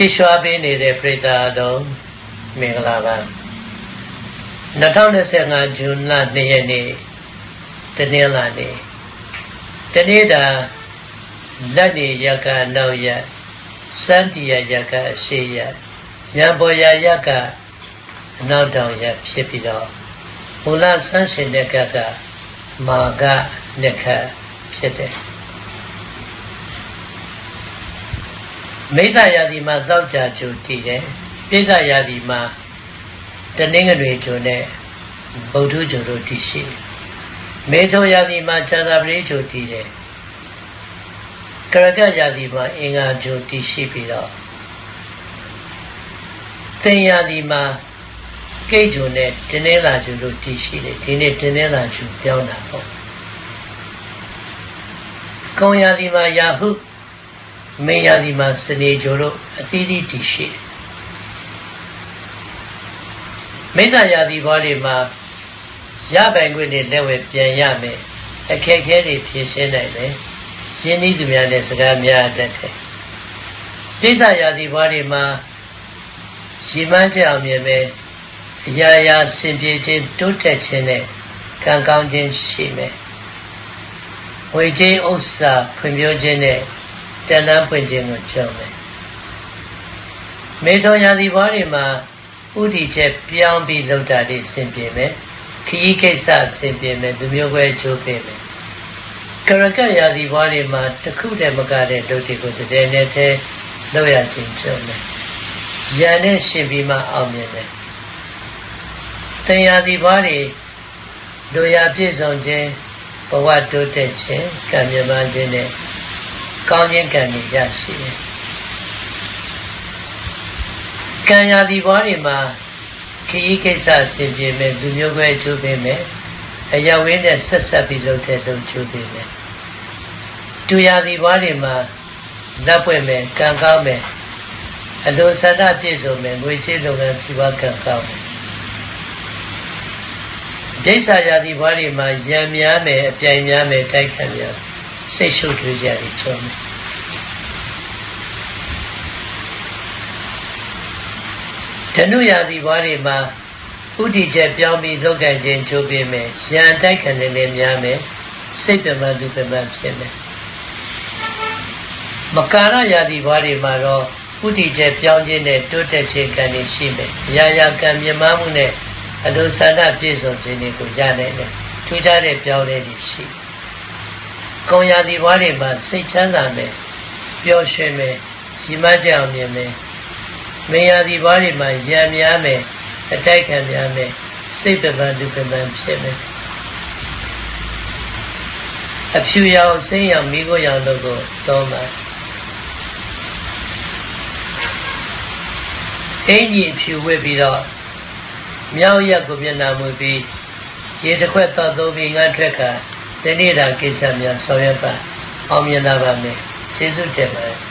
ကြည်ရွှာပေးနေတဲ့ပရိသတ်တော်မင်္ဂလာပါ2025ဇွန်လ2ရက်နေ့တနင်္လာနေ့တနေ့တာလက်နေရကနောက်ရစန္တီယရကအရှိရညံပေါ်ရရကအနောက်တောင်ရဖြစ်ပြီးတော့မူလဆန်းရှင်တဲ့ကကမာကနှစ်ခတ်ဖြစ်တယ် မိစ္ဆာယာဒီမှာသောက်ကြကြိုတည်တယ်ပြိစ္ဆာယာဒီမှာတနင်္ဂနွေကြိုနဲ့ဗုဒ္ဓကြိုတို့တည်ရှိတယ်မေထောယာဒီမှာဇာတာပရိကြိုတည်တယ်ကရကယာဒီမှာအင်္ဂါကြိုတည်ရှိပြီးတော့သင်ယာဒီမှာကိတ်ကြိုနဲ့တင်းနေလာကြိုတို့တည်ရှိတယ်ဒီနေ့တင်းနေလာကြိုပြောင်းတာပေါ့ကောင်းယာဒီမှာယာဟု မင်းယာဒီမှာစနေကြိုတို့အသီးသီးတည်ရှိတယ်မိတ္တယာဒီဘောတွေမှာရပိုင်ခွင့်တွေလက်ဝဲပြန်ရမယ်အခက်အခဲတွေဖြေရှင်းနိုင်မယ်ရှင်းဤသူများနဲ့စကားများတတ်တယ်ပိဋကယာဒီဘောတွေမှာရှိမှန်းကြအောင်မြင်မယ်အရာရာစင်ပြေခြင်းတိုးတက်ခြင်းနဲ့ကံကောင်းခြင်းရှိမယ်ဝေခြင်းဥစ္စာဖွံ့ဖြိုးခြင်းနဲ့ တန်လန်းပွင့်ခြင်းကိုကြုံမယ်မေထောယာဒီဘောတွေမှာဥတီချက်ပြောင်းပြီးလောက်တာလေးစင်ပြေမယ်ခရီးကိစ္စစင်ပြေမယ်လူမျိုးပဲချိုးပေးမယ်ကရကရာဒီဘွားတွေမှာတစ်ခုတည်းမကတဲ့ဒုတိကိုတည်းနဲ့တည်းလောက်ရခြင်းကြုံမယ်ရန်နဲ့ရှင်ပြီးမှအောင်မြင်တယ်တင်ရာဒီဘွားတွေလူရပြည့်စုံခြင်းဘဝတိုးတက်ခြင်းကံမြမခြင်းနဲ့ ကောင်းခြင်းကံတွေရရှိတယ်ကံရာဒီဘွားတွေမှာခရီးကိစ္စဆင်ပြေမယ်လူမျိုးပဲချိုးပေးမယ်အရာဝင်းနဲ့ဆက်ဆက်ပြီးလုပ်တဲ့လုပ်ချိုးပေးမယ်တူရာဒီဘွားတွေမှာလက်ပွင့်မယ်ကံကောင်းမယ်အလိုဆန္ဒပြည့်စုံမယ်ငွေချေးလုပ်ငန်းစီးပွားကံကောင်းမယ်ဒိဋ္ဌာရာဒီဘွားတွေမှာရံများမယ်အပြိုင်များမယ်တိုက်ခံများ စိတ်ရှုပ်ထွေးကြတယ်ချုံမယ်ဓနုရာသီဘွားတွေမှာဥတီချက်ပြောင်းပြီးလောက်ကံခြင်းချိုးပေးမယ်ရန်တိုက်ခံနေနေများမယ်စိတ်ပြမလူပြမဖြစ်မယ်မကာရရာသီဘွားတွေမှာတော့ဥတီချက်ပြောင်းခြင်းနဲ့တိုးတက်ခြင်းကံတွေရှိမယ်ရာရာကံမြမမှုနဲ့အလိုဆန္ဒပြည့်စုံခြင်းတွေကိုရနိုင်တယ်ထူးခြားတဲ့ပြောင်းလဲတွေရှိ ကုံရာသီဘွားတွေမှာစိတ်ချမ်းသာမယ်ပျော်ရွှင်မယ်ရှိမှကြအောင်မြင်မယ်မေယာဒီဘားတွေမှာရံများမယ်အတိုက်ခံများမယ်စိတ်ပပန်ဒုက္ခပန်ဖြစ်မယ်အဖြူရောင်ဆင်းရောင်မိခိုးရောင်တို့ကိုသုံးပါအင်းကြီးဖြူဝစ်ပြီးတော့မြောက်ရက်ကိုမျက်နှာမွေပြီးရေတစ်ခွက်သောသုံးပြီးငါထွက်ကတ နေ့တာကိစ္စများဆောင်ရွက်ပါအောင်မြင်လာပါမယ်ကျေးဇူးတင်ပါတယ်